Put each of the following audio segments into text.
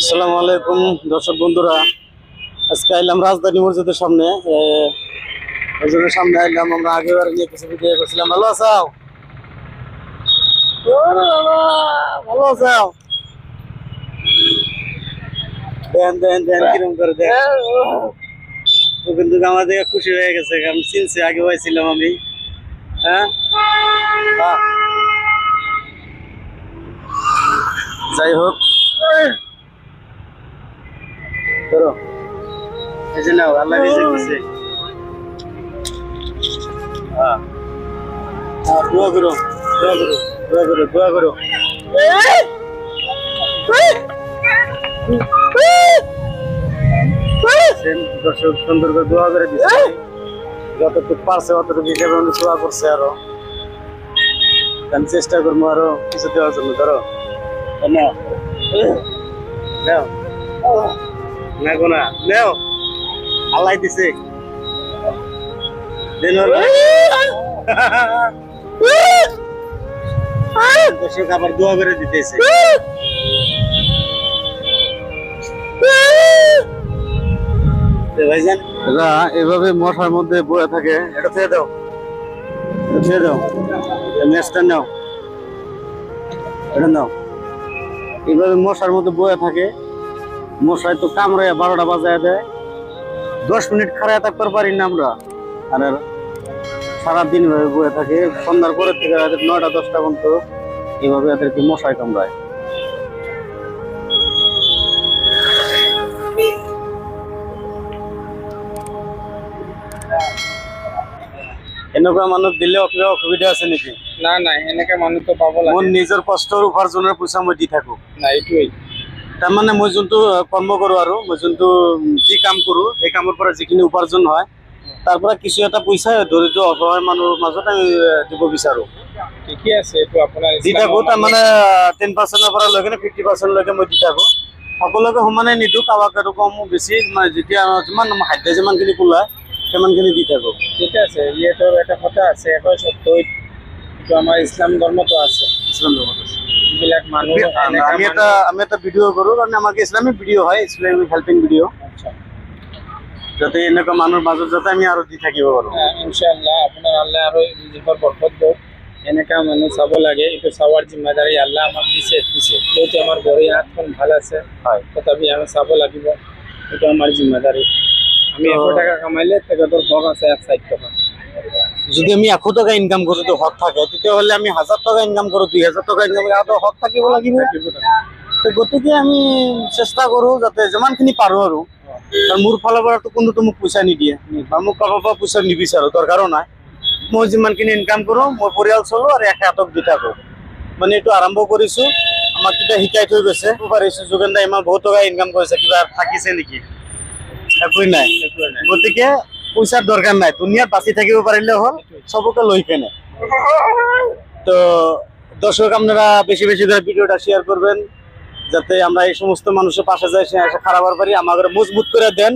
আসসালামু আলাইকুম, দর্শক বন্ধুরা। আজকে আইলাম রাজধানী মসজিদের সামনে। মসজিদের সামনে আইলাম, আমরা আগে আগেবার নিয়ে কিছু ভিডিও করছিলাম। ভালো আছাও ভালো আছাও দেন করে দেখে খুশি হয়ে গেছে, কারণ আগে আমি। হ্যাঁ? যাই হোক এই যে নাও আল্লাহ রিজিক দিছে হ্যাঁ। হ্যাঁ দোয়া করো দোয়া করো দোয়া করো দোয়া করো। দর্শক সুন্দর করে দোয়া করে দিচ্ছে। যতটুকু পারছে অতটুকু হিসেবে দোয়া করছে আরও। আমি চেষ্টা করব আরও কিছু দেওয়ার জন্য ধরো। নাও। নাও। না গো না নেও। আল্লাহ দিছে। দর্শক আবার দোয়া করে দিতেছে। এভাবে মশার মধ্যে বয়ে থাকে এটা ছেড়ে দাও। এটা ছেড়ে দাও। ম্যাচটা নাও। এটা নাও। এইভাবে মশার মধ্যে বয়ে থাকে। মশায় তো কামড়ায় বারোটা বাজায় দেয়। দশ মিনিট খাড়ায় থাকতে পারি না আমরা। আর সারাদিন এভাবে বয়ে থাকে। সন্ধ্যার পরের থেকে রাত নয়টা দশটা পর্যন্ত এইভাবে এদেরকে মশায় কামড়ায়। এনেকুৱা মানুহ দিলে কিবা অসুবিধা আছে নেকি? না না এনেকে মানুহ তো পাব মোৰ লাগে নিজৰ কষ্টৰ উপাৰ্জনৰ পইচা মই দি থাকো। না এইটোৱেই। তাৰমানে মই যোনটো কৰ্ম কৰোঁ আৰু মই যোনটো যি কাম কৰোঁ সেই কামৰ পৰা যিখিনি উপাৰ্জন হয় তাৰ পৰা কিছু এটা পইচা দৰিদ্ৰ অসহায় মানুহৰ মাজত আমি দিব বিচাৰোঁ। ঠিকে আছে এইটো আপোনাৰ দি থাকো তাৰমানে টেন পাৰ্চেণ্টৰ পৰা লৈ কিনে ফিফটি পাৰ্চেণ্টলৈকে মই দি থাকো। সকলোকে সমানে নিদিওঁ কাৰোবাক আৰু কম বেছি মানে যেতিয়া যিমান খাদ্য যিমানখিনি কোলায় সিমানখিনি দি থাকো। ঠিক আছে ইয়েটোর একটা কথা আছে সত্য এইটো আমাৰ ইছলাম ধৰ্মতো আছে। ইছলাম ধৰ্মত আছে। মানুহ আমি এনেকা আমি এটা আমি এটা ভিডিঅ' কৰোঁ কাৰণে আমাক ইছলামিক ভিডিঅ' হয় ইছলামিক হেল্পিং ভিডিঅ' আচ্ছা। যাতে এনেকুৱা মানুহৰ মাজত যাতে আমি আৰু দি থাকিব পাৰোঁ। ইনশাআল্লাহ আপোনাৰ আল্লাহ আৰু ৰিজিকৰ বৰকত দিয়ক। এনেকা মানুহ চাব লাগে এইটো জিম্মাদাৰী আল্লাহ আমাক দিছে দিছে। যিহেতু আমাৰ ভৰি হাতখন ভালো আছে। হয়। তথাপি আমি চাব লাগিব। এইটো আমাৰ জিম্মাদাৰী। আমি এশ টকা কামাইলে তেখেতৰ হক আছে এক ষাঠি টকা যদি আমি এশ টকা ইনকাম কৰোঁ তো হক থাকে, তেতিয়াহ'লে আমি হাজাৰ টকা ইনকাম কৰোঁ, দুই হাজাৰ টকা ইনকাম কৰোঁ হক থাকিব লাগিব। গতিকে আমি চেষ্টা কৰোঁ যাতে যিমানখিনি পাৰোঁ আৰু। কাৰণ মোৰ ফালৰ পৰাতো কোনোতো মোক পইচা নিদিয়ে। বা মোক কাৰোবাৰ পৰা পইচা নিবিচাৰোঁ, দৰকাৰো নাই। মই যিমানখিনি ইনকাম কৰোঁ মই পৰিয়াল চলোঁ আৰু একে হাতক দি থাকোঁ মানে এইটো আৰম্ভ কৰিছোঁ, আমাক কিবা শিকাই থৈ গৈছে। পাৰিছোঁ যোগেন দাই ইমান বহুত টকা ইনকাম কৰিছে, কিবা থাকিছে নেকি? একোৱেই নাই। গতিকে পইচাৰ দরকার নাই। দুনিয়ার বাঁচি থাকিব পাৰিলে হ'ল সবকে লই কেনে। তো দর্শক, আপনারা বেশি বেশি ধরে ভিডিওটা শেয়ার করবেন, যাতে আমরা এই সমস্ত মানুষের পাশে যাই, সে খারাপ পারি আমাকে মজবুত করে দেন।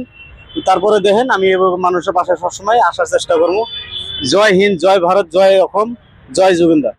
তারপরে দেখেন, আমি মানুষের পাশে সবসময় আসার চেষ্টা করব। জয় হিন্দ, জয় ভারত, জয় অসম, জয় জুবিন্দা